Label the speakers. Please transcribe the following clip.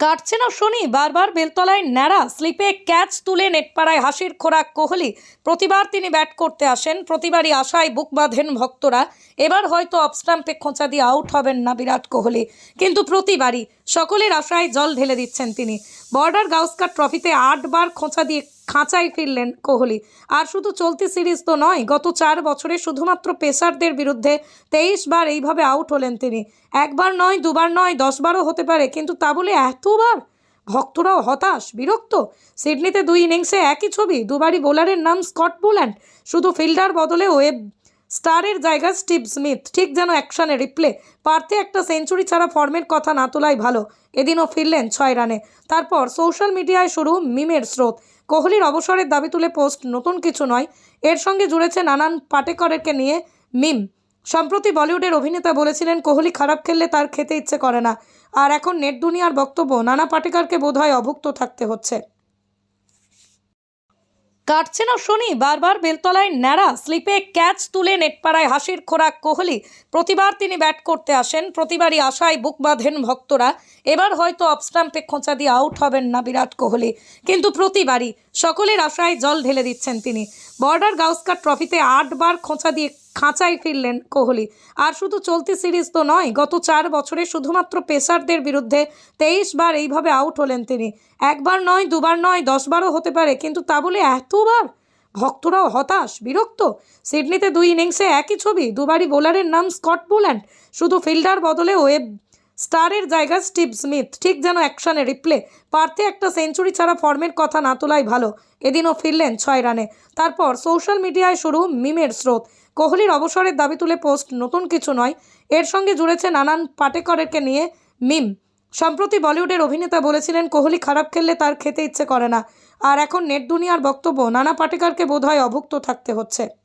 Speaker 1: কাটছে না শনি, বারবার বেলতলায় ন্যাড়া, স্লিপে ক্যাচ তুলে নেটপাড়ায় হাসির খোরাক, কোহলি। প্রতিবার তিনি ব্যাট করতে আসেন, প্রতিবারই আশায় বুক বাঁধেন ভক্তরা। এবার হয়তো অফস্টাম্পে খোঁচা দিয়ে আউট হবেন না বিরাট কোহলি। কিন্তু প্রতিবারই সকলের আশায় জল ঢেলে দিচ্ছেন তিনি। বর্ডার গাউস্কার ট্রফিতে আটবার খোঁচা দিয়ে খাঁচায় ফিরলেন কোহলি। আর শুধু চলতি সিরিজ তো নয়, গত চার বছরে শুধুমাত্র পেসারদের বিরুদ্ধে তেইশ বার এইভাবে আউট হলেন তিনি। একবার নয়, দুবার নয় দশবারও হতে পারে, কিন্তু তা বলে এতবার? ভক্তরাও হতাশ, বিরক্ত। সিডনিতে দুই ইনিংসে একই ছবি, দুবারই বোলারের নাম স্কট বোল্যান্ড। শুধু ফিল্ডার বদলে ওয়েব স্টারের জায়গা স্টিভ স্মিথ। ঠিক যেন অ্যাকশনে রিপ্লে। পার্থে একটা সেঞ্চুরি ছাড়া ফর্মের কথা না তোলাই ভালো। এদিনও ফিরলেন ছয় রানে। তারপর সোশ্যাল মিডিয়ায় শুরু মিমের স্রোত। কোহলির অবসরের দাবি তুলে পোস্ট নতুন কিছু নয়। এর সঙ্গে জুড়েছে নানান পাটেকরেরকে নিয়ে মিম। সম্প্রতি বলিউডের অভিনেতা বলেছিলেন, কোহলি খারাপ খেললে তার খেতে ইচ্ছে করে না। আর এখন নেট দুনিয়ার বক্তব্য, নানা পাটেকরকে বোধহয় অভুক্ত থাকতে হচ্ছে। কাটছে না শুনি, বারবার বেলতলায় ন্যাড়া, স্লিপে ক্যাচ তুলে নেটপাড়ায় হাসির খোরাক, কোহলি। প্রতিবার তিনি ব্যাট করতে আসেন, প্রতিবারই আশায় বুক বাঁধেন ভক্তরা। এবার হয়তো অফস্টাম্পে খোঁচা দিয়ে আউট হবেন না বিরাট কোহলি। কিন্তু প্রতিবারই সকলের আশায় জল ঢেলে দিচ্ছেন তিনি। বর্ডার গাউস্কার ট্রফিতে আটবার খোঁচা দিয়ে খাঁচায় ফিরলেন কোহলি। আর শুধু চলতি সিরিজ তো নয়, গত চার বছরে শুধুমাত্র পেসারদের বিরুদ্ধে তেইশ বার এইভাবে আউট হলেন তিনি। একবার নয়, দুবার নয় দশবারও হতে পারে, কিন্তু তা বলে এতবার? ভক্তরাও হতাশ, বিরক্ত। সিডনিতে দুই ইনিংসে একই ছবি, দুবারই বোলারের নাম স্কট বোল্যান্ড। শুধু ফিল্ডার বদলে ওয়েব স্টারের জায়গা স্টিভ স্মিথ। ঠিক যেন অ্যাকশনে রিপ্লে। পার্থে একটা সেঞ্চুরি ছাড়া ফর্মের কথা না তোলাই ভালো। এদিনও ফিরলেন ছয় রানে। তারপর সোশ্যাল মিডিয়ায় শুরু মিমের স্রোত। কোহলির অবসরের দাবি তুলে পোস্ট, নতুন কিছু নয়। এর সঙ্গে জুড়েছে নানান পাটেকরেরকে নিয়ে মিম। সম্প্রতি বলিউডের অভিনেতা বলেছিলেন, কোহলি খারাপ খেললে তার খেতে ইচ্ছে করে না। আর এখন নেট দুনিয়ার বক্তব্য, নানা পাটেকরকে বোধহয় অভুক্ত থাকতে হচ্ছে।